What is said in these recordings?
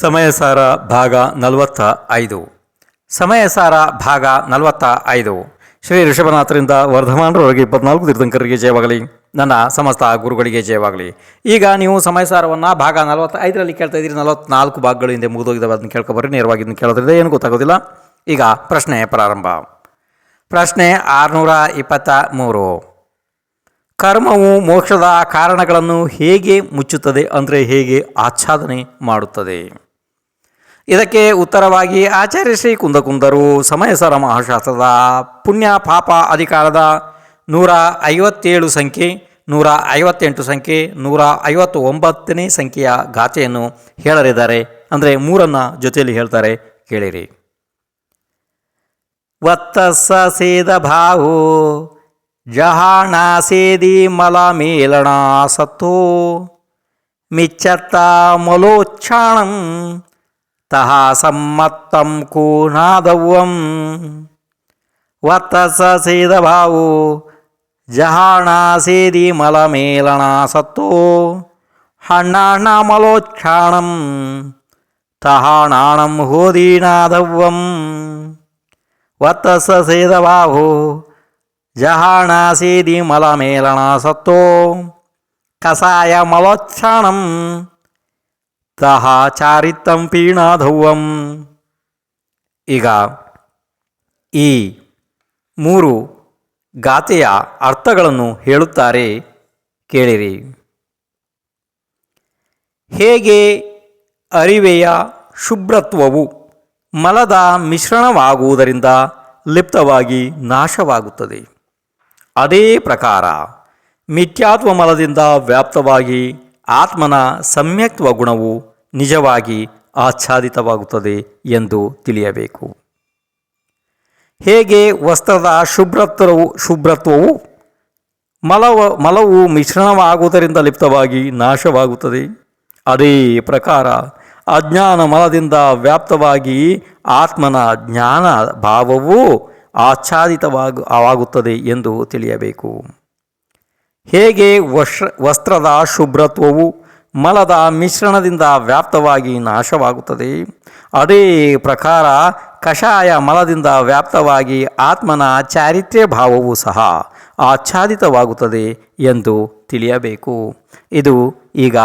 ಸಮಯಸಾರ ಭಾಗ ನಲವತ್ತ ಐದು. ಸಮಯಸಾರ ಭಾಗ ನಲವತ್ತ ಐದು. ಶ್ರೀ ಋಷಭನಾಥರಿಂದ ವರ್ಧಮಾನರವರೆಗೆ ಇಪ್ಪತ್ನಾಲ್ಕು ತೀರ್ಥಂಕರಿಗೆ ಜಯವಾಗಲಿ. ನನ್ನ ಸಮಸ್ತ ಗುರುಗಳಿಗೆ ಜಯವಾಗಲಿ. ಈಗ ನೀವು ಸಮಯಸಾರವನ್ನು ಭಾಗ ನಲವತ್ತ ಐದರಲ್ಲಿ ಕೇಳ್ತಾ ಇದ್ದೀರಿ. ನಲವತ್ನಾಲ್ಕು ಭಾಗಗಳು ಹಿಂದೆ ಮುಗಿದೋಗಿದ್ದಾವೆ ಅದನ್ನು ಕೇಳ್ಕೊಬರ್ರಿ. ನೇರವಾಗಿ ಇದನ್ನು ಕೇಳೋದ್ರಿಂದ ಏನು ಗೊತ್ತಾಗೋದಿಲ್ಲ. ಈಗ ಪ್ರಶ್ನೆ ಪ್ರಾರಂಭ. ಪ್ರಶ್ನೆ ಆರುನೂರ ಇಪ್ಪತ್ತ ಮೂರು. ಕರ್ಮವು ಮೋಕ್ಷದ ಕಾರಣಗಳನ್ನು ಹೇಗೆ ಮುಚ್ಚುತ್ತದೆ ಅಂದರೆ ಹೇಗೆ ಆಚ್ಛಾದನೆ ಮಾಡುತ್ತದೆ? ಇದಕ್ಕೆ ಉತ್ತರವಾಗಿ ಆಚಾರ್ಯ ಶ್ರೀ ಕುಂದಕುಂದರು, ಸಮಯಸರ ಮಹಾಶಾಸ್ತ್ರದ ಪುಣ್ಯ ಪಾಪ ಅಧಿಕಾರದ ನೂರ ಐವತ್ತೇಳು ಸಂಖ್ಯೆ, ನೂರ ಐವತ್ತೆಂಟು ಸಂಖ್ಯೆ, ನೂರ ಐವತ್ತು ಒಂಬತ್ತನೇ ಸಂಖ್ಯೆಯ ಗಾಥೆಯನ್ನು ಹೇಳಲಿದ್ದಾರೆ ಅಂದರೆ ಮೂರನ್ನು ಜೊತೆಯಲ್ಲಿ ಹೇಳ್ತಾರೆ, ಕೇಳಿರಿ. ವತ್ತಸ್ಸ ಸೇದ ಭಾವು, ಜಹಾಣ ಸೇದಿ ಮಲ ಮೇಲಣ ಸತ್ತು, ಮಿಚ್ಚತ್ತ ಮಲೋಚ್ಛಾಣಂ ತಹ ಸಮ್ಮತ್ತಂ ಕೂನಾದವ್ವಂ ವತ್ತಸ ಸೇದ ಭಾವು ಜಹಾಣ ಸೇದಿ ಮಲ ಮೇಲಣ ಸತ್ತೋ ಹಣ್ಣಾಣ ಮಲೋಚ್ಛಾಣಂ ತಹಾಣಾಣಂ ಹೋದೀನಾದವ್ವಂ ತಹ ಚಾರಿತ್ತಂ ಪೀಣಾಧೌವಂ. ಈಗ ಈ ಮೂರು ಗಾತೆಯ ಅರ್ಥಗಳನ್ನು ಹೇಳುತ್ತಾರೆ ಕೇಳಿರಿ. ಹೇಗೆ ಅರಿವೆಯ ಶುಭ್ರತ್ವವು ಮಲದ ಮಿಶ್ರಣವಾಗುವುದರಿಂದ ಲಿಪ್ತವಾಗಿ ನಾಶವಾಗುತ್ತದೆ? ಅದೇ ಪ್ರಕಾರ ಮಿಥ್ಯಾತ್ವ ಮಲದಿಂದ ವ್ಯಾಪ್ತವಾಗಿ ಆತ್ಮನ ಸಮ್ಯಕ್ತ್ವ ಗುಣವು ನಿಜವಾಗಿ ಆಚ್ಛಾದಿತವಾಗುತ್ತದೆ ಎಂದು ತಿಳಿಯಬೇಕು. ಹೇಗೆ ವಸ್ತ್ರದ ಶುಭ್ರತ್ವವು ಶುಭ್ರತ್ವವು ಮಲವ, ಮಲವು ಮಿಶ್ರಣವಾಗುವುದರಿಂದ ಲಿಪ್ತವಾಗಿ ನಾಶವಾಗುತ್ತದೆ. ಅದೇ ಪ್ರಕಾರ ಅಜ್ಞಾನ ಮಲದಿಂದ ವ್ಯಾಪ್ತವಾಗಿ ಆತ್ಮನ ಜ್ಞಾನ ಭಾವವು ಆಚ್ಛಾದಿತವಾಗ, ಆಗುತ್ತದೆ ಎಂದು ತಿಳಿಯಬೇಕು. ಹೇಗೆ ವಶ್ರ, ವಸ್ತ್ರದ ಶುಭ್ರತ್ವವು ಮಲದ ಮಿಶ್ರಣದಿಂದ ವ್ಯಾಪ್ತವಾಗಿ ನಾಶವಾಗುತ್ತದೆ? ಅದೇ ಪ್ರಕಾರ ಕಷಾಯ ಮಲದಿಂದ ವ್ಯಾಪ್ತವಾಗಿ ಆತ್ಮನ ಚಾರಿತ್ರ್ಯ ಭಾವವು ಸಹ ಆಚ್ಛಾದಿತವಾಗುತ್ತದೆ ಎಂದು ತಿಳಿಯಬೇಕು. ಇದು ಈಗ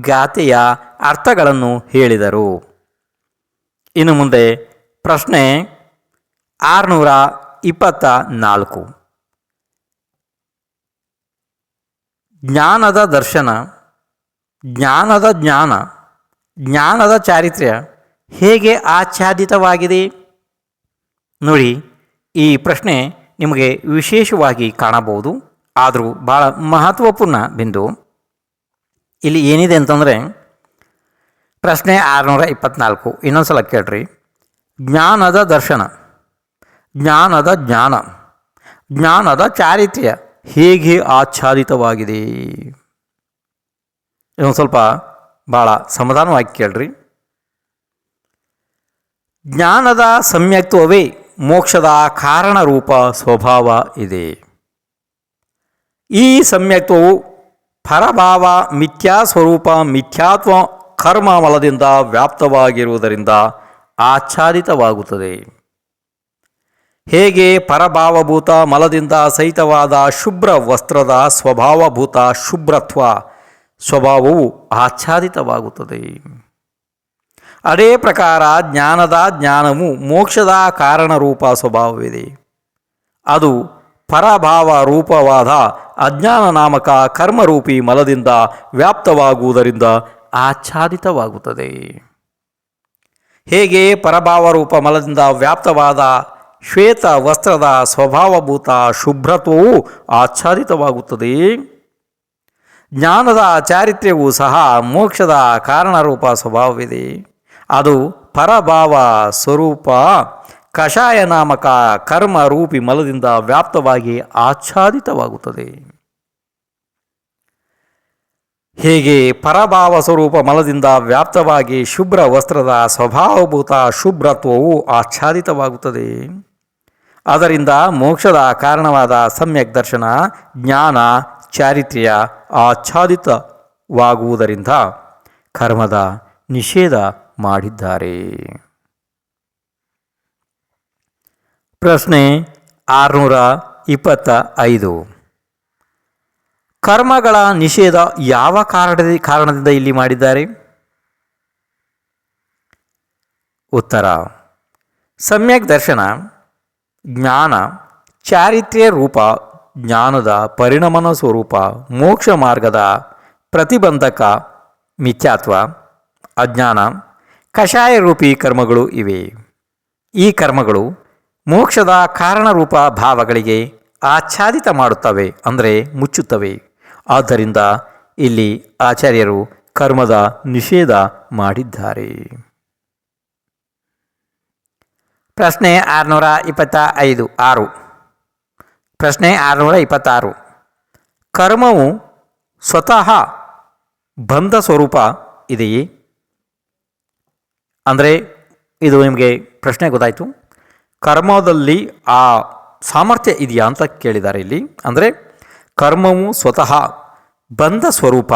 ಗಾತೆಯ ಅರ್ಥಗಳನ್ನು ಹೇಳಿದರು. ಇನ್ನು ಮುಂದೆ ಪ್ರಶ್ನೆ ಆರುನೂರ ಇಪ್ಪತ್ತ ನಾಲ್ಕು ಜ್ಞಾನದ ದರ್ಶನ, ಜ್ಞಾನದ ಜ್ಞಾನ, ಜ್ಞಾನದ ಚಾರಿತ್ರ್ಯ ಹೇಗೆ ಆಚ್ಛಾದಿತವಾಗಿದೆ? ನೋಡಿ, ಈ ಪ್ರಶ್ನೆ ನಿಮಗೆ ವಿಶೇಷವಾಗಿ ಕಾಣಬಹುದು, ಆದರೂ ಭಾಳ ಮಹತ್ವಪೂರ್ಣ ಬಿಂದು. ಇಲ್ಲಿ ಏನಿದೆ ಅಂತಂದರೆ, ಪ್ರಶ್ನೆ ಆರುನೂರ ಇಪ್ಪತ್ನಾಲ್ಕು ಇನ್ನೊಂದು ಸಲ ಕೇಳ್ರಿ. ಜ್ಞಾನದ ದರ್ಶನ, ಜ್ಞಾನದ ಜ್ಞಾನ, ಜ್ಞಾನದ ಚಾರಿತ್ರ್ಯ. ಹೇಗೆ ಆಚ್ಛಾದಿತವಾಗಿದೆ? ಇದೊಂದು ಸ್ವಲ್ಪ ಭಾಳ ಸಮಾಧಾನವಾಗಿ ಕೇಳ್ರಿ. ಜ್ಞಾನದ ಸಮ್ಯಕ್ತ್ವವೇ ಮೋಕ್ಷದ ಕಾರಣರೂಪ ಸ್ವಭಾವ ಇದೆ. ಈ ಸಮ್ಯಕ್ತ್ವವು ಪರಭಾವ, ಮಿಥ್ಯಾ ಸ್ವರೂಪ, ಮಿಥ್ಯಾತ್ವ, ಕರ್ಮ, ಮಲದಿಂದ ವ್ಯಾಪ್ತವಾಗಿರುವುದರಿಂದ ಆಚ್ಛಾದಿತವಾಗುತ್ತದೆ. ಹೇಗೆ ಪರಭಾವಭೂತ ಮಲದಿಂದ ಸಹಿತವಾದ ಶುಭ್ರ ವಸ್ತ್ರದ ಸ್ವಭಾವಭೂತ ಶುಭ್ರತ್ವ? ಸ್ವಭಾವವು ಆಚ್ಛಾದಿತವಾಗುತ್ತದೆ. ಅದೇ ಪ್ರಕಾರ ಜ್ಞಾನದ ಜ್ಞಾನವು ಮೋಕ್ಷದ ಕಾರಣರೂಪ ಸ್ವಭಾವವಿದೆ. ಅದು ಪರಭಾವ ರೂಪವಾದ ಅಜ್ಞಾನ ನಾಮಕ ಕರ್ಮರೂಪಿ ಮಲದಿಂದ ವ್ಯಾಪ್ತವಾಗುವುದರಿಂದ ಆಚ್ಛಾದಿತವಾಗುತ್ತದೆ. ಹೇಗೆ ಪರಭಾವ ರೂಪ ಮಲದಿಂದ ವ್ಯಾಪ್ತವಾದ ಶ್ವೇತ ವಸ್ತ್ರದ ಸ್ವಭಾವಭೂತ ಶುಭ್ರತ್ವವು ಆಚ್ಛಾದಿತವಾಗುತ್ತದೆ. ಜ್ಞಾನದ ಚಾರಿತ್ರ್ಯವೂ ಸಹ ಮೋಕ್ಷದ ಕಾರಣರೂಪ ಸ್ವಭಾವವಿದೆ. ಅದು ಪರಭಾವ ಸ್ವರೂಪ, ಕಷಾಯ ನಾಮಕ ಕರ್ಮ ರೂಪಿ ಮಲದಿಂದ ವ್ಯಾಪ್ತವಾಗಿ ಆಚ್ಛಾದಿತವಾಗುತ್ತದೆ. ಹೇಗೆ ಪರಭಾವ ಸ್ವರೂಪ ಮಲದಿಂದ ವ್ಯಾಪ್ತವಾಗಿ ಶುಭ್ರ ವಸ್ತ್ರದ ಸ್ವಭಾವಭೂತ ಶುಭ್ರತ್ವವು ಆಚ್ಛಾದಿತವಾಗುತ್ತದೆ. ಅದರಿಂದ ಮೋಕ್ಷದ ಕಾರಣವಾದ ಸಮ್ಯಕ್ ದರ್ಶನ, ಜ್ಞಾನ, ಚಾರಿತ್ರ್ಯ ಆಚ್ಛಾದಿತವಾಗುವುದರಿಂದ ಕರ್ಮದ ನಿಷೇಧ ಮಾಡಿದ್ದಾರೆ. ಪ್ರಶ್ನೆ ಆರುನೂರ ಇಪ್ಪತ್ತ ಐದು. ಕರ್ಮಗಳ ನಿಷೇಧ ಯಾವ ಕಾರಣ ಕಾರಣದಿಂದ ಇಲ್ಲಿ ಮಾಡಿದ್ದಾರೆ? ಉತ್ತರ. ಸಮ್ಯಕ್ ದರ್ಶನ ಜ್ಞಾನ, ಚಾರಿತ್ರ್ಯ ರೂಪ, ಜ್ಞಾನದ ಪರಿಣಮನ ಸ್ವರೂಪ, ಮೋಕ್ಷ ಮಾರ್ಗದ ಪ್ರತಿಬಂಧಕ, ಮಿಥ್ಯಾತ್ವ, ಅಜ್ಞಾನ, ಕಷಾಯ ರೂಪಿ ಕರ್ಮಗಳು ಇವೆ. ಈ ಕರ್ಮಗಳು ಮೋಕ್ಷದ ಕಾರಣರೂಪ ಭಾವಗಳಿಗೆ ಆಚ್ಛಾದಿತ ಮಾಡುತ್ತವೆ ಅಂದರೆ ಮುಚ್ಚುತ್ತವೆ. ಆದ್ದರಿಂದ ಇಲ್ಲಿ ಆಚಾರ್ಯರು ಕರ್ಮದ ನಿಷೇಧ ಮಾಡಿದ್ದಾರೆ. ಪ್ರಶ್ನೆ ಆರುನೂರ ಇಪ್ಪತ್ತ ಐದು ಆರು. ಪ್ರಶ್ನೆ ಆರುನೂರ ಇಪ್ಪತ್ತಾರು. ಕರ್ಮವು ಸ್ವತಃ ಬಂಧ ಸ್ವರೂಪ ಇದೆಯೇ? ಅಂದರೆ ಇದು ನಿಮಗೆ ಪ್ರಶ್ನೆ ಗೊತ್ತಾಯಿತು. ಕರ್ಮದಲ್ಲಿ ಆ ಸಾಮರ್ಥ್ಯ ಇದೆಯಾ ಅಂತ ಕೇಳಿದ್ದಾರೆ ಇಲ್ಲಿ. ಅಂದರೆ ಕರ್ಮವು ಸ್ವತಃ ಬಂಧ ಸ್ವರೂಪ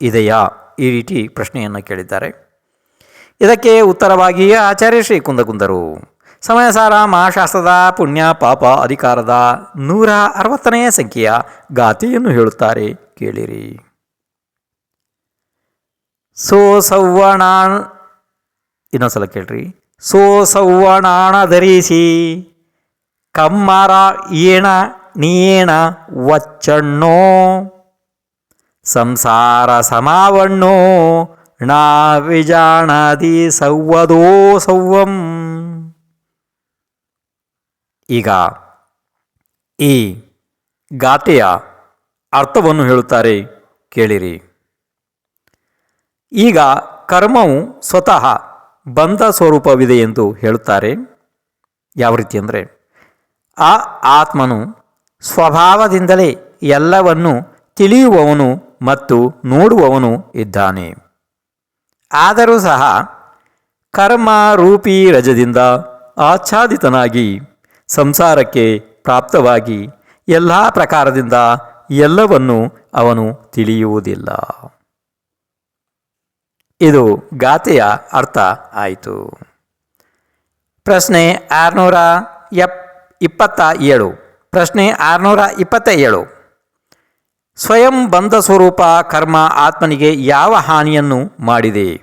ಇದೆಯಾ? ಈ ರೀತಿ ಪ್ರಶ್ನೆಯನ್ನು ಕೇಳಿದ್ದಾರೆ. ಇದಕ್ಕೆ ಉತ್ತರವಾಗಿಯೇ ಆಚಾರ್ಯ ಶ್ರೀ ಕುಂದಕುಂದರು ಸಮಯಸಾರ ಮಹಾಶಾಸ್ತ್ರದ ಪುಣ್ಯ ಪಾಪ ಅಧಿಕಾರದ ನೂರ ಅರವತ್ತನೆಯ ಸಂಖ್ಯೆಯ ಗಾಥೆಯನ್ನು ಹೇಳುತ್ತಾರೆ. ಕೇಳಿರಿ. ಸೋ ಸೌವರ್ಣ ಇನ್ನೊಂದ್ಸಲ ಕೇಳ್ರಿ. ಸೋ ಸೌವಣಾಣ ಧರಿಸಿ ಕಮ್ಮರ ಏಣ ನೀಣ ವಚ್ಚಣ್ಣೋ. ಸಂಸಾರ ಸಮಾವಣ್ಣೋ ನಾ ವಿಜಾಣದಿ ಸೌವದೋ ಸೌವಂ ಈಗ ಈ ಗಾಥೆಯ ಅರ್ಥವನ್ನು ಹೇಳುತ್ತಾರೆ ಕೇಳಿರಿ. ಈಗ ಕರ್ಮವು ಸ್ವತಃ ಬಂಧ ಸ್ವರೂಪವಿದೆ ಎಂದು ಹೇಳುತ್ತಾರೆ. ಯಾವ ರೀತಿ ಅಂದರೆ, ಆ ಆತ್ಮನು ಸ್ವಭಾವದಿಂದಲೇ ಎಲ್ಲವನ್ನು ತಿಳಿಯುವವನು ಮತ್ತು ನೋಡುವವನು ಇದ್ದಾನೆ. ಆದರೂ ಸಹ ಕರ್ಮ ರೂಪಿ ರಜದಿಂದ ಆಚ್ಛಾದಿತನಾಗಿ ಸಂಸಾರಕ್ಕೆ ಪ್ರಾಪ್ತವಾಗಿ ಎಲ್ಲ ಪ್ರಕಾರದಿಂದ ಎಲ್ಲವನ್ನು ಅವನು ತಿಳಿಯುವುದಿಲ್ಲ. ಇದು ಗಾತೆಯ ಅರ್ಥ ಆಯಿತು. ಪ್ರಶ್ನೆ ಆರುನೂರ ಎಪ್, ಇಪ್ಪತ್ತ ಏಳು. ಪ್ರಶ್ನೆ ಆರುನೂರ ಇಪ್ಪತ್ತ ಏಳು. ಸ್ವಯಂ ಬಂಧ ಸ್ವರೂಪ ಕರ್ಮ ಆತ್ಮನಿಗೆ ಯಾವ ಹಾನಿಯನ್ನು ಮಾಡಿದೆ?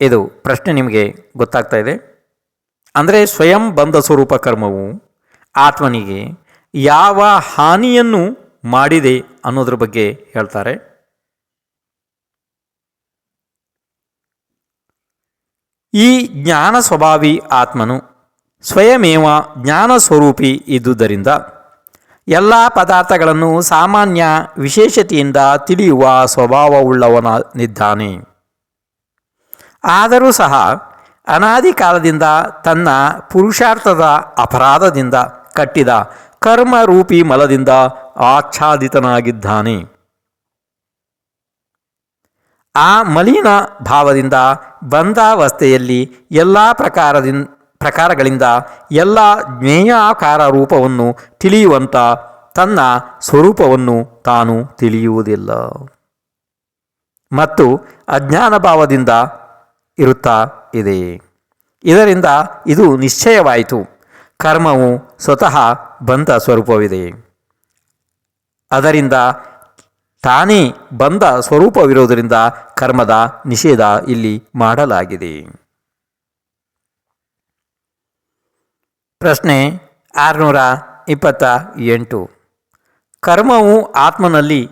ಇದು ಪ್ರಶ್ನೆ ನಿಮಗೆ ಗೊತ್ತಾಗ್ತಾ ಇದೆ. ಅಂದರೆ ಸ್ವಯಂ ಬಂಧ ಸ್ವರೂಪ ಕರ್ಮವು ಆತ್ಮನಿಗೆ ಯಾವ ಹಾನಿಯನ್ನು ಮಾಡಿದೆ ಅನ್ನೋದ್ರ ಬಗ್ಗೆ ಹೇಳ್ತಾರೆ. ಈ ಜ್ಞಾನ ಸ್ವಭಾವಿ ಆತ್ಮನು ಸ್ವಯಮೇವ ಜ್ಞಾನ ಸ್ವರೂಪಿ ಇದ್ದುದರಿಂದ ಎಲ್ಲ ಪದಾರ್ಥಗಳನ್ನು ಸಾಮಾನ್ಯ ವಿಶೇಷತೆಯಿಂದ ತಿಳಿಯುವ ಸ್ವಭಾವವುಳ್ಳವನಿದ್ದಾನೆ ಆದರೂ ಸಹ ಅನಾದಿ ಕಾಲದಿಂದ ತನ್ನ ಪುರುಷಾರ್ಥದ ಅಪರಾಧದಿಂದ ಕಟ್ಟಿದ ಕರ್ಮರೂಪಿ ಮಲದಿಂದ ಆಚ್ಛಾದಿತನಾಗಿದ್ದಾನೆ. ಆ ಮಲಿನ ಭಾವದಿಂದ ಬಂಧಾವಸ್ಥೆಯಲ್ಲಿ ಎಲ್ಲ ಪ್ರಕಾರದಿಂದ ಪ್ರಕಾರಗಳಿಂದ ಎಲ್ಲ ಜ್ಞೇಯಾಕಾರ ರೂಪವನ್ನು ತಿಳಿಯುವಂಥ ತನ್ನ ಸ್ವರೂಪವನ್ನು ತಾನು ತಿಳಿಯುವುದಿಲ್ಲ. ಮತ್ತು ಅಜ್ಞಾನ ಭಾವದಿಂದ ಇರುತ್ತಾ ಇದೆ. ಇದರಿಂದ ಇದು ನಿಶ್ಚಯವಾಯಿತು. ಕರ್ಮವು ಸ್ವತಃ ಬಂಧ ಸ್ವರೂಪವಿದೆ. ಅದರಿಂದ ತಾನೇ ಬಂಧ ಸ್ವರೂಪವಿರುವುದರಿಂದ ಕರ್ಮದ ನಿಷೇಧ ಇಲ್ಲಿ ಮಾಡಲಾಗಿದೆ. ಪ್ರಶ್ನೆ ಆರುನೂರ ಇಪ್ಪತ್ತ ಎಂಟು. ಕರ್ಮವು ಆತ್ಮನಲ್ಲಿ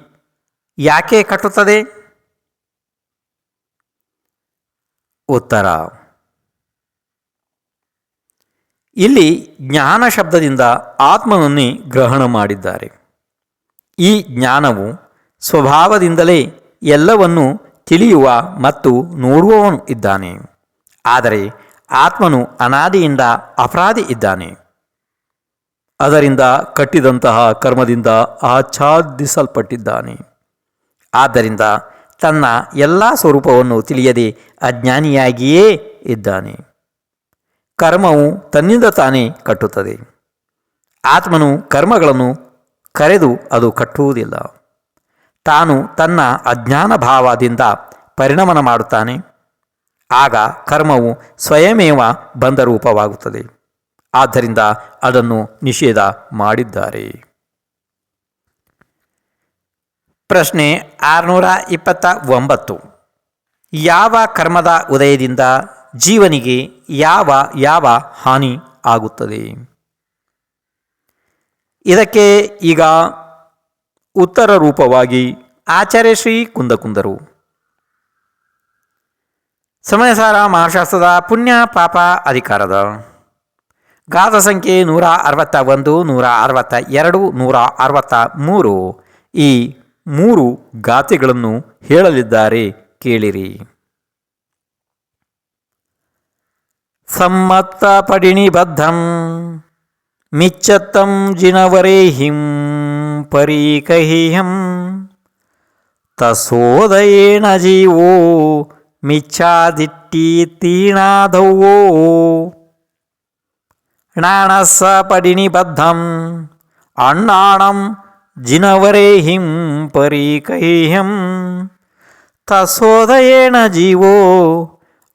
ಯಾಕೆ ಕಟ್ಟುತ್ತದೆ? ಉತ್ತರ. ಇಲ್ಲಿ ಜ್ಞಾನ ಶಬ್ದದಿಂದ ಆತ್ಮನನ್ನೇ ಗ್ರಹಣ ಮಾಡಿದ್ದಾರೆ. ಈ ಜ್ಞಾನವು ಸ್ವಭಾವದಿಂದಲೇ ಎಲ್ಲವನ್ನು ತಿಳಿಯುವ ಮತ್ತು ನೋಡುವವನು ಇದ್ದಾನೆ. ಆದರೆ ಆತ್ಮನು ಅನಾದಿಯಿಂದ ಅಪರಾಧಿ ಇದ್ದಾನೆ. ಅದರಿಂದ ಕಟ್ಟಿದಂತಹ ಕರ್ಮದಿಂದ ಆಚ್ಛಾದಿಸಲ್ಪಟ್ಟಿದ್ದಾನೆ. ಆದ್ದರಿಂದ ತನ್ನ ಎಲ್ಲ ಸ್ವರೂಪವನ್ನು ತಿಳಿಯದೆ ಅಜ್ಞಾನಿಯಾಗಿಯೇ ಇದ್ದಾನೆ. ಕರ್ಮವು ತನ್ನಿಂದ ತಾನೇ ಕಟ್ಟುತ್ತದೆ. ಆತ್ಮನು ಕರ್ಮಗಳನ್ನು ಕರೆದು ಅದು ಕಟ್ಟುವುದಿಲ್ಲ. ತಾನು ತನ್ನ ಅಜ್ಞಾನ ಭಾವದಿಂದ ಪರಿಣಮನ ಮಾಡುತ್ತಾನೆ. ಆಗ ಕರ್ಮವು ಸ್ವಯಮೇವ ಬಂಧರೂಪವಾಗುತ್ತದೆ ಆದ್ದರಿಂದ ಅದನ್ನು ನಿಷೇಧ ಮಾಡಿದ್ದಾರೆ. ಪ್ರಶ್ನೆ ಆರುನೂರ ಇಪ್ಪತ್ತ ಒಂಬತ್ತು. ಯಾವ ಕರ್ಮದ ಉದಯದಿಂದ ಜೀವನಿಗೆ ಯಾವ ಯಾವ ಹಾನಿ ಆಗುತ್ತದೆ? ಇದಕ್ಕೆ ಈಗ ಉತ್ತರ ರೂಪವಾಗಿ ಆಚಾರ್ಯ ಶ್ರೀ ಕುಂದಕುಂದರು. ಸಮಯಸಾರ ಮಹಾಶಾಸ್ತ್ರದ ಪುಣ್ಯ ಪಾಪ ಅಧಿಕಾರದ. ಗಾತ ಸಂಖ್ಯೆ ನೂರ ಅರವತ್ತ ಒಂದು, ನೂರ ಅರವತ್ತ ಎರಡು, ನೂರ ಅರವತ್ತ ಮೂರು ಈ ಮೂರು ಗಾತೆಗಳನ್ನು ಹೇಳಲಿದ್ದಾರೆ ಕೇಳಿರಿ. ಸಮ್ಮತ್ತ ಪಡಿಣಿಬದ್ಧಂ ಮಿಚ್ಚತ್ತಂ ಜಿನವರೇಹಿಂ ಪರೀಕಹಿಹಂ ತಸೋದಯೇನ ಜೀವೋ ಮಿಚ್ಛಾದಿಟ್ಟಿ ತೀಣಾಧವೋ ಪಡಿಣಿ ಪಡಿಣಿಬದ್ಧಂ ಅಣ್ಣಾಣಂ ಜಿನವರೇಹಿಂ ಪರೀಕಹ್ಯಂ ತಸೋದಯೇನ ಜೀವೋ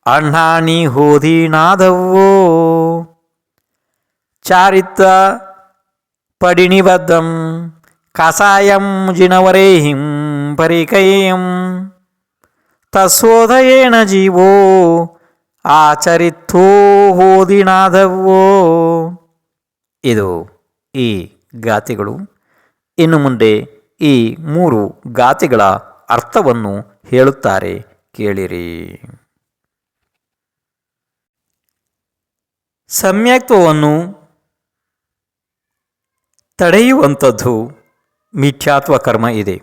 ಅಣ್ಣಾಣಿ ಹೋದೀನಾದವೋ ಚಾರಿತ್ರ ಪಡಿಣಿಬದ್ಧಂ ಕಸಾಯಂ ಜಿನವರೇಹಿಂ ಪರಿಕಯ್ಯಂ ತಸೋದಯೇನ ಜೀವೋ ಆಚರಿತ್ತೋ ಹೋದಿನಾದವೋ ಇದು ಈ ಗಾಥೆಗಳು ಇನ್ನು ಮುಂದೆ ಈ ಮೂರು ಗಾತೆಗಳ ಅರ್ಥವನ್ನು ಹೇಳುತ್ತಾರೆ. ಕೇಳಿರಿ. ಸಮ್ಯಕ್ತ್ವವನ್ನು ತಡೆಯುವಂಥದ್ದು ಮಿಥ್ಯಾತ್ವ ಕರ್ಮ ಇದೆ.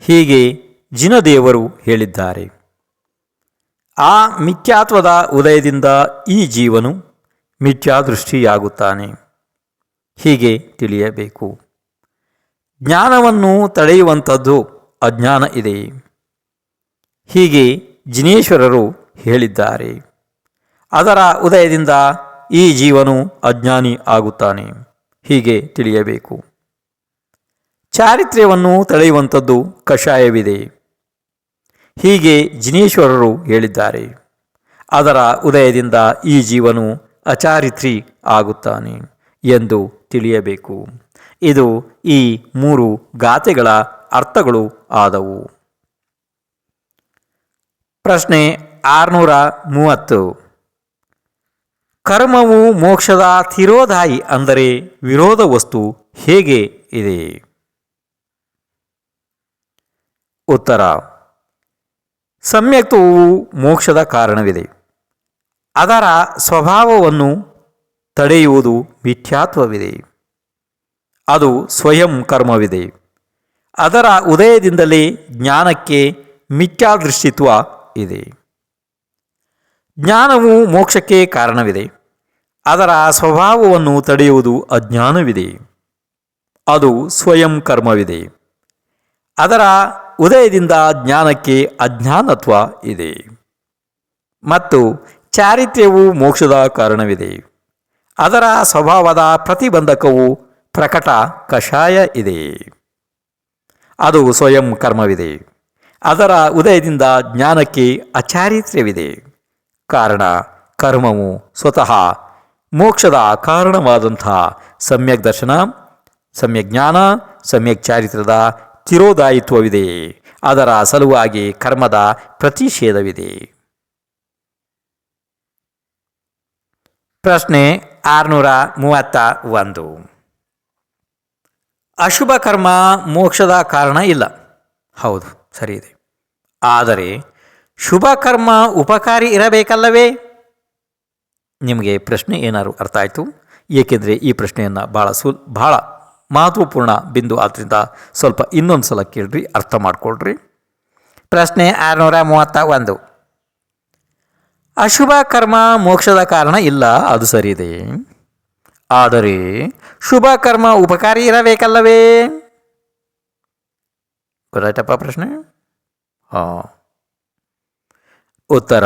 ಹೀಗೆ ಜಿನದೇವರು ಹೇಳಿದ್ದಾರೆ. ಆ ಮಿಥ್ಯಾತ್ವದ ಉದಯದಿಂದ ಈ ಜೀವನು ಮಿಥ್ಯಾದೃಷ್ಟಿಯಾಗುತ್ತಾನೆ. ಹೀಗೆ ತಿಳಿಯಬೇಕು. ಜ್ಞಾನವನ್ನು ತಡೆಯುವಂಥದ್ದು ಅಜ್ಞಾನ ಇದೆ. ಹೀಗೆ ಜಿನೇಶ್ವರರು ಹೇಳಿದ್ದಾರೆ. ಅದರ ಉದಯದಿಂದ ಈ ಜೀವನು ಅಜ್ಞಾನಿ ಆಗುತ್ತಾನೆ. ಹೀಗೆ ತಿಳಿಯಬೇಕು. ಚಾರಿತ್ರ್ಯವನ್ನು ತಡೆಯುವಂಥದ್ದು ಕಷಾಯವಿದೆ. ಹೀಗೆ ಜಿನೇಶ್ವರರು ಹೇಳಿದ್ದಾರೆ. ಅದರ ಉದಯದಿಂದ ಈ ಜೀವನು ಅಚಾರಿತ್ರಿ ಆಗುತ್ತಾನೆ ಎಂದು ತಿಳಿಯಬೇಕು. ಇದು ಈ ಮೂರು ಗಾಥೆಗಳ ಅರ್ಥಗಳು ಆದವು. ಪ್ರಶ್ನೆ ಆರುನೂರ ಮೂವತ್ತು. ಕರ್ಮವು ಮೋಕ್ಷದ ತಿರೋಧಾಯಿ ಅಂದರೆ ವಿರೋಧ ವಸ್ತು ಹೇಗೆ ಇದೆ? ಉತ್ತರ. ಸಮ್ಯಕ್ತವು ಮೋಕ್ಷದ ಕಾರಣವಿದೆ. ಅದರ ಸ್ವಭಾವವನ್ನು ತಡೆಯುವುದು ಮಿಥ್ಯಾತ್ವವಿದೆ. ಅದು ಸ್ವಯಂ ಕರ್ಮವಿದೆ. ಅದರ ಉದಯದಿಂದಲೇ ಜ್ಞಾನಕ್ಕೆ ಮಿಥ್ಯಾದೃಷ್ಟಿತ್ವ ಇದೆ. ಜ್ಞಾನವು ಮೋಕ್ಷಕ್ಕೆ ಕಾರಣವಿದೆ. ಅದರ ಸ್ವಭಾವವನ್ನು ತಡೆಯುವುದು ಅಜ್ಞಾನವಿದೆ. ಅದು ಸ್ವಯಂ ಕರ್ಮವಿದೆ. ಅದರ ಉದಯದಿಂದ ಜ್ಞಾನಕ್ಕೆ ಅಜ್ಞಾನತ್ವ ಇದೆ. ಮತ್ತು ಚಾರಿತ್ರ್ಯವು ಮೋಕ್ಷದ ಕಾರಣವಿದೆ. ಅದರ ಸ್ವಭಾವದ ಪ್ರತಿಬಂಧಕವು ಪ್ರಕಟ ಕಷಾಯ ಇದೆ. ಅದು ಸ್ವಯಂ ಕರ್ಮವಿದೆ. ಅದರ ಉದಯದಿಂದ ಜ್ಞಾನಕ್ಕೆ ಅಚಾರಿತ್ರ್ಯವಿದೆ. ಕಾರಣ, ಕರ್ಮವು ಸ್ವತಃ ಮೋಕ್ಷದ ಕಾರಣವಾದಂಥ ಸಮ್ಯಕ್ ದರ್ಶನ, ಸಮ್ಯಕ್ ಜ್ಞಾನ, ಸಮ್ಯಕ್ ಚಾರಿತ್ರದ ತಿರೋದಾಯಿತ್ವವಿದೆ. ಅದರ ಸಲುವಾಗಿ ಕರ್ಮದ ಪ್ರತಿಷೇಧವಿದೆ. ಪ್ರಶ್ನೆ ಆರುನೂರ ಮೂವತ್ತ ಒಂದು. ಅಶುಭ ಕರ್ಮ ಮೋಕ್ಷದ ಕಾರಣ ಇಲ್ಲ. ಹೌದು, ಸರಿ ಇದೆ. ಆದರೆ ಶುಭ ಕರ್ಮ ಉಪಕಾರಿ ಇರಬೇಕಲ್ಲವೇ? ನಿಮಗೆ ಪ್ರಶ್ನೆ ಏನಾದರೂ ಅರ್ಥ ಆಯಿತು? ಏಕೆಂದರೆ ಈ ಪ್ರಶ್ನೆಯನ್ನು ಭಾಳ ಸು ಭಾಳ ಮಹತ್ವಪೂರ್ಣ ಬಿಂದು ಆದ್ದರಿಂದ ಸ್ವಲ್ಪ ಇನ್ನೊಂದು ಸಲ ಕೇಳ್ರಿ, ಅರ್ಥ ಮಾಡಿಕೊಳ್ರಿ. ಪ್ರಶ್ನೆ ಆರುನೂರ ಮೂವತ್ತ ಒಂದು. ಅಶುಭ ಕರ್ಮ ಮೋಕ್ಷದ ಕಾರಣ ಇಲ್ಲ, ಅದು ಸರಿ ಇದೆ. ಆದರೆ ಶುಭ ಕರ್ಮ ಉಪಕಾರಿ ಇರಬೇಕಲ್ಲವೇ? ಗೊತ್ತಾಯ್ತಪ್ಪ ಪ್ರಶ್ನೆ? ಹಾಂ. ಉತ್ತರ.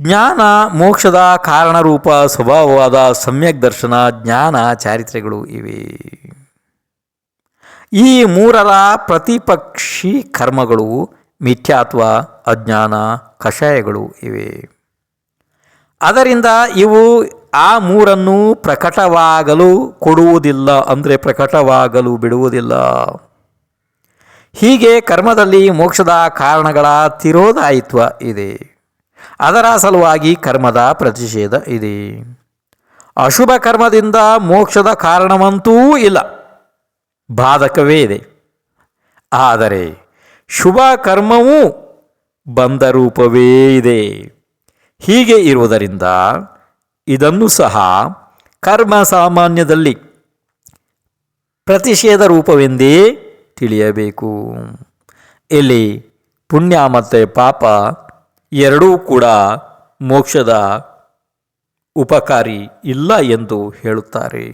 ಜ್ಞಾನ ಮೋಕ್ಷದ ಕಾರಣರೂಪ ಸ್ವಭಾವವಾದ ಸಮ್ಯಕ್ ದರ್ಶನ ಜ್ಞಾನ ಚಾರಿತ್ರೆಗಳು ಇವೆ. ಈ ಮೂರರ ಪ್ರತಿಪಕ್ಷಿ ಕರ್ಮಗಳು ಮಿಥ್ಯಾತ್ವ ಅಜ್ಞಾನ ಕಷಾಯಗಳು ಇವೆ. ಅದರಿಂದ ಇವು ಆ ಮೂರನ್ನು ಪ್ರಕಟವಾಗಲು ಕೊಡುವುದಿಲ್ಲ, ಅಂದರೆ ಪ್ರಕಟವಾಗಲು ಬಿಡುವುದಿಲ್ಲ. ಹೀಗೆ ಕರ್ಮದಲ್ಲಿ ಮೋಕ್ಷದ ಕಾರಣಗಳ ತಿರೋದಾಯಿತ್ವ ಇದೆ. ಅದರ ಸಲುವಾಗಿ ಕರ್ಮದ ಪ್ರತಿಷೇಧ ಇದೆ. ಅಶುಭ ಕರ್ಮದಿಂದ ಮೋಕ್ಷದ ಕಾರಣವಂತೂ ಇಲ್ಲ. ಬಾಧಕವೇ ಇದೆ. ಆದರೆ ಶುಭ ಕರ್ಮವೂ ಬಂದ ರೂಪವೇ ಇದೆ. ಹೀಗೆ ಇರುವುದರಿಂದ ಇದನ್ನು ಸಹ ಕರ್ಮ ಸಾಮಾನ್ಯದಲ್ಲಿ ಪ್ರತಿಷೇಧ ರೂಪವೆಂದೇ ತಿಳಿಯಬೇಕು. ಇಲ್ಲಿ ಪುಣ್ಯ ಮತ್ತು ಪಾಪ ಎರಡೂ ಕೂಡ ಮೋಕ್ಷದ ಉಪಕಾರಿ ಇಲ್ಲ ಎಂದು ಹೇಳುತ್ತಾರೆ.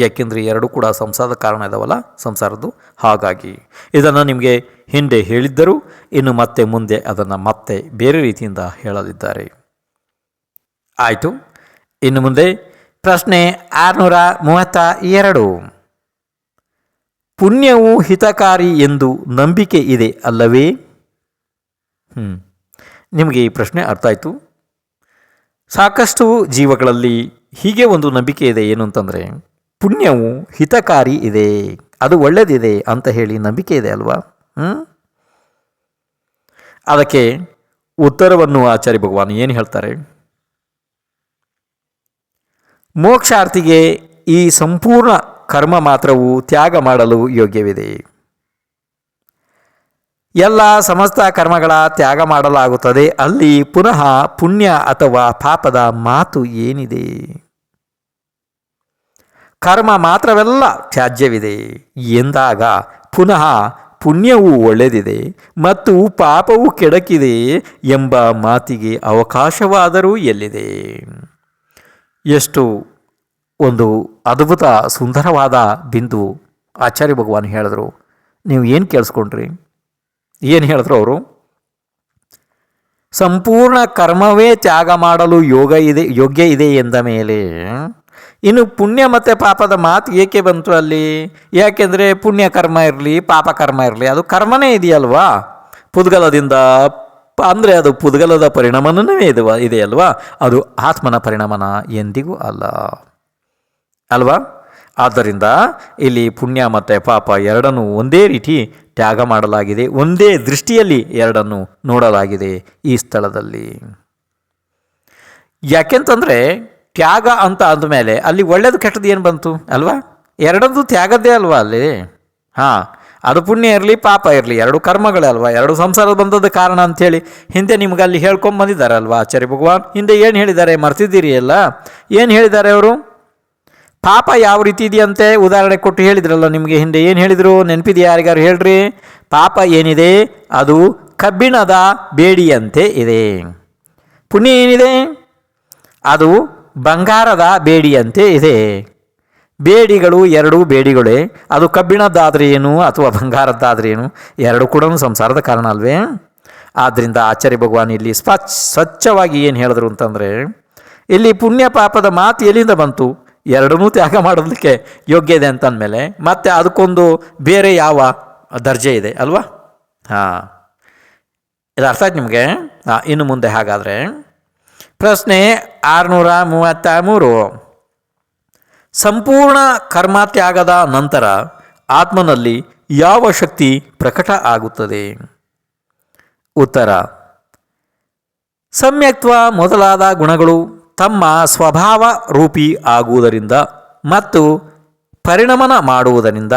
ಯಾಕೆಂದರೆ ಎರಡೂ ಕೂಡ ಸಂಸಾರದ ಕಾರಣ ಇದಾವಲ್ಲ ಸಂಸಾರದ್ದು? ಹಾಗಾಗಿ. ಇದನ್ನು ನಿಮಗೆ ಹಿಂದೆ ಹೇಳಿದ್ದರು, ಇನ್ನು ಮತ್ತೆ ಮುಂದೆ ಅದನ್ನು ಮತ್ತೆ ಬೇರೆ ರೀತಿಯಿಂದ ಹೇಳಲಿದ್ದಾರೆ. ಆಯಿತು. ಇನ್ನು ಮುಂದೆ ಪ್ರಶ್ನೆ ಆರುನೂರ ಮೂವತ್ತ ಎರಡು. ಪುಣ್ಯವು ಹಿತಕಾರಿ ಎಂದು ನಂಬಿಕೆ ಇದೆ ಅಲ್ಲವೇ? ಹ್ಞೂ ನಿಮಗೆ ಈ ಪ್ರಶ್ನೆ ಅರ್ಥ ಆಯಿತು. ಸಾಕಷ್ಟು ಜೀವಗಳಲ್ಲಿ ಹೀಗೆ ಒಂದು ನಂಬಿಕೆ ಇದೆ ಏನು ಅಂತಂದರೆ ಪುಣ್ಯವು ಹಿತಕಾರಿ ಇದೆ, ಅದು ಒಳ್ಳೆಯದಿದೆ ಅಂತ ಹೇಳಿ ನಂಬಿಕೆ ಇದೆ ಅಲ್ವಾ? ಅದಕ್ಕೆ ಉತ್ತರವನ್ನು ಆಚಾರ್ಯ ಭಗವಾನ್ ಏನು ಹೇಳ್ತಾರೆ? ಮೋಕ್ಷಾರ್ಥಿಗೆ ಈ ಸಂಪೂರ್ಣ ಕರ್ಮ ಮಾತ್ರವು ತ್ಯಾಗ ಮಾಡಲು ಯೋಗ್ಯವಿದೆ. ಎಲ್ಲ ಸಮಸ್ತ ಕರ್ಮಗಳ ತ್ಯಾಗ ಮಾಡಲಾಗುತ್ತದೆ, ಅಲ್ಲಿ ಪುನಃ ಪುಣ್ಯ ಅಥವಾ ಪಾಪದ ಮಾತು ಏನಿದೆ? ಕರ್ಮ ಮಾತ್ರವೆಲ್ಲ ತ್ಯಾಜ್ಯವಿದೆ. ಎಂದಾಗ ಪುನಃ ಪುಣ್ಯವು ಒಳ್ಳೆದಿದೆ ಮತ್ತು ಪಾಪವು ಕೆಡಕಿದೆ ಎಂಬ ಮಾತಿಗೆ ಅವಕಾಶವಾದರೂ ಎಲ್ಲಿದೆ? ಎಷ್ಟು ಒಂದು ಅದ್ಭುತ ಸುಂದರವಾದ ಬಿಂದು ಆಚಾರ್ಯ ಭಗವಾನ್ ಹೇಳಿದ್ರು. ನೀವು ಏನು ಕೇಳಿಸ್ಕೊಂಡ್ರಿ? ಏನು ಹೇಳಿದ್ರು ಅವರು? ಸಂಪೂರ್ಣ ಕರ್ಮವೇ ತ್ಯಾಗ ಮಾಡಲು ಯೋಗ ಇದೆ, ಯೋಗ್ಯ ಇದೆ ಎಂದ ಮೇಲೆ ಇನ್ನು ಪುಣ್ಯ ಮತ್ತು ಪಾಪದ ಮಾತು ಏಕೆ ಬಂತು ಅಲ್ಲಿ? ಯಾಕೆಂದರೆ ಪುಣ್ಯ ಕರ್ಮ ಇರಲಿ, ಪಾಪ ಕರ್ಮ ಇರಲಿ, ಅದು ಕರ್ಮನೇ ಇದೆಯಲ್ವಾ? ಪುದ್ಗಲದಿಂದ ಅಂದರೆ ಅದು ಪುದ್ಗಲದ ಪರಿಣಾಮನೇ ಇದು ಇದೆಯಲ್ವಾ? ಅದು ಆತ್ಮನ ಪರಿಣಾಮನ ಎಂದಿಗೂ ಅಲ್ಲ. ಅಲ್ವಾ? ಆದ್ದರಿಂದ ಇಲ್ಲಿ ಪುಣ್ಯ ಮತ್ತು ಪಾಪ ಎರಡನ್ನು ಒಂದೇ ರೀತಿ ತ್ಯಾಗ ಮಾಡಲಾಗಿದೆ, ಒಂದೇ ದೃಷ್ಟಿಯಲ್ಲಿ ಎರಡನ್ನು ನೋಡಲಾಗಿದೆ ಈ ಸ್ಥಳದಲ್ಲಿ. ಯಾಕೆಂತಂದರೆ ತ್ಯಾಗ ಅಂತ ಅಂದಮೇಲೆ ಅಲ್ಲಿ ಒಳ್ಳೇದು ಕೆಟ್ಟದ್ದು ಏನು ಬಂತು ಅಲ್ವಾ? ಎರಡದ್ದು ತ್ಯಾಗದ್ದೇ ಅಲ್ವಾ ಅಲ್ಲಿ? ಹಾಂ, ಅದು ಪುಣ್ಯ ಇರಲಿ, ಪಾಪ ಇರಲಿ, ಎರಡು ಕರ್ಮಗಳೇ ಅಲ್ವಾ? ಎರಡು ಸಂಸಾರ ಬಂದದ್ದು ಕಾರಣ ಅಂಥೇಳಿ ಹಿಂದೆ ನಿಮ್ಗೆ ಅಲ್ಲಿ ಹೇಳ್ಕೊಂಡು ಬಂದಿದ್ದಾರೆ ಅಲ್ವಾ ಆಚಾರ್ಯ ಭಗವಾನ್? ಹಿಂದೆ ಏನು ಹೇಳಿದ್ದಾರೆ ಮರ್ತಿದ್ದೀರಿ ಅಲ್ಲ ಏನು ಹೇಳಿದ್ದಾರೆ ಅವರು? ಪಾಪ ಯಾವ ರೀತಿ ಇದೆಯಂತೆ? ಉದಾಹರಣೆ ಕೊಟ್ಟು ಹೇಳಿದ್ರಲ್ಲ ನಿಮಗೆ ಹಿಂದೆ ಏನು ಹೇಳಿದರು? ನೆನಪಿದೆ ಯಾರಿಗಾರು ಹೇಳ್ರಿ? ಪಾಪ ಏನಿದೆ? ಅದು ಕಬ್ಬಿಣದ ಬೇಡಿಯಂತೆ ಇದೆ. ಪುಣ್ಯ ಏನಿದೆ? ಅದು ಬಂಗಾರದ ಬೇಡಿಯಂತೆ ಇದೆ. ಬೇಡಿಗಳು ಎರಡು ಬೇಡಿಗಳೇ. ಅದು ಕಬ್ಬಿಣದ್ದಾದರೆ ಏನು ಅಥವಾ ಬಂಗಾರದ್ದಾದರೆ ಏನು? ಎರಡು ಕೂಡ ಸಂಸಾರದ ಕಾರಣ ಅಲ್ವೇ? ಆದ್ದರಿಂದ ಆಚಾರ್ಯ ಭಗವಾನ್ ಇಲ್ಲಿ ಸ್ವಚ್ಛ ಸ್ವಚ್ಛವಾಗಿ ಏನು ಹೇಳಿದ್ರು ಅಂತಂದರೆ, ಇಲ್ಲಿ ಪುಣ್ಯ ಪಾಪದ ಮಾತು ಎಲ್ಲಿಂದ ಬಂತು? ಎರಡನ್ನೂ ತ್ಯಾಗ ಮಾಡೋದಕ್ಕೆ ಯೋಗ್ಯ ಇದೆ ಅಂತಂದಮೇಲೆ, ಮತ್ತೆ ಅದಕ್ಕೊಂದು ಬೇರೆ ಯಾವ ದರ್ಜೆ ಇದೆ ಅಲ್ವಾ? ಹಾಂ. ಇದು ಅರ್ಥ ಆಯ್ತು ನಿಮಗೆ ಇನ್ನು ಮುಂದೆ ಹಾಗಾದರೆ ಪ್ರಶ್ನೆ ಆರುನೂರ ಮೂವತ್ತ ಮೂರು. ಸಂಪೂರ್ಣ ಕರ್ಮತ್ಯಾಗದ ನಂತರ ಆತ್ಮನಲ್ಲಿ ಯಾವ ಶಕ್ತಿ ಪ್ರಕಟ ಆಗುತ್ತದೆ? ಉತ್ತರ, ಸಮ್ಯಕ್ತ್ವ ಮೊದಲಾದ ಗುಣಗಳು ತಮ್ಮ ಸ್ವಭಾವ ರೂಪಿ ಆಗುವುದರಿಂದ ಮತ್ತು ಪರಿಣಮನ ಮಾಡುವುದರಿಂದ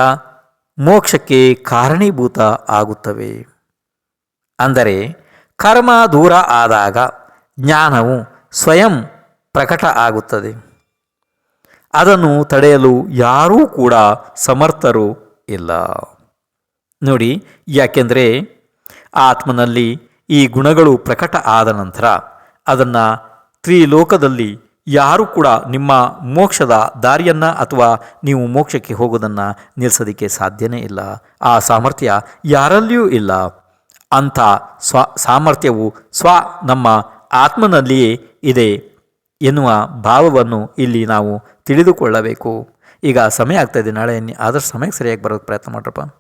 ಮೋಕ್ಷಕ್ಕೆ ಕಾರಣೀಭೂತ ಆಗುತ್ತವೆ. ಅಂದರೆ ಕರ್ಮ ದೂರ ಆದಾಗ ಜ್ಞಾನವು ಸ್ವಯಂ ಪ್ರಕಟ ಆಗುತ್ತದೆ. ಅದನ್ನು ತಡೆಯಲು ಯಾರೂ ಕೂಡ ಸಮರ್ಥರು ಇಲ್ಲ. ನೋಡಿ, ಯಾಕೆಂದರೆ ಆತ್ಮನಲ್ಲಿ ಈ ಗುಣಗಳು ಪ್ರಕಟ ಆದ ನಂತರ ಅದನ್ನು ತ್ರಿಲೋಕದಲ್ಲಿ ಯಾರೂ ಕೂಡ ನಿಮ್ಮ ಮೋಕ್ಷದ ದಾರಿಯನ್ನು ಅಥವಾ ನೀವು ಮೋಕ್ಷಕ್ಕೆ ಹೋಗೋದನ್ನು ನಿಲ್ಲಿಸೋದಕ್ಕೆ ಸಾಧ್ಯನೇ ಇಲ್ಲ. ಆ ಸಾಮರ್ಥ್ಯ ಯಾರಲ್ಲಿಯೂ ಇಲ್ಲ. ಅಂಥ ಸ್ವ ಸಾಮರ್ಥ್ಯವು ಸ್ವ ನಮ್ಮ ಆತ್ಮನಲ್ಲಿಯೇ ಇದೆ ಎನ್ನುವ ಭಾವವನ್ನು ಇಲ್ಲಿ ನಾವು ತಿಳಿದುಕೊಳ್ಳಬೇಕು. ಈಗ ಸಮಯ ಆಗ್ತಾಯಿದೆ ನಾಳೆ ಇನ್ನು ಆದಷ್ಟು ಸಮಯಕ್ಕೆ ಸರಿಯಾಗಿ ಬರೋಕ್ಕೆ ಪ್ರಯತ್ನ ಮಾಡ್ರಪ್ಪ.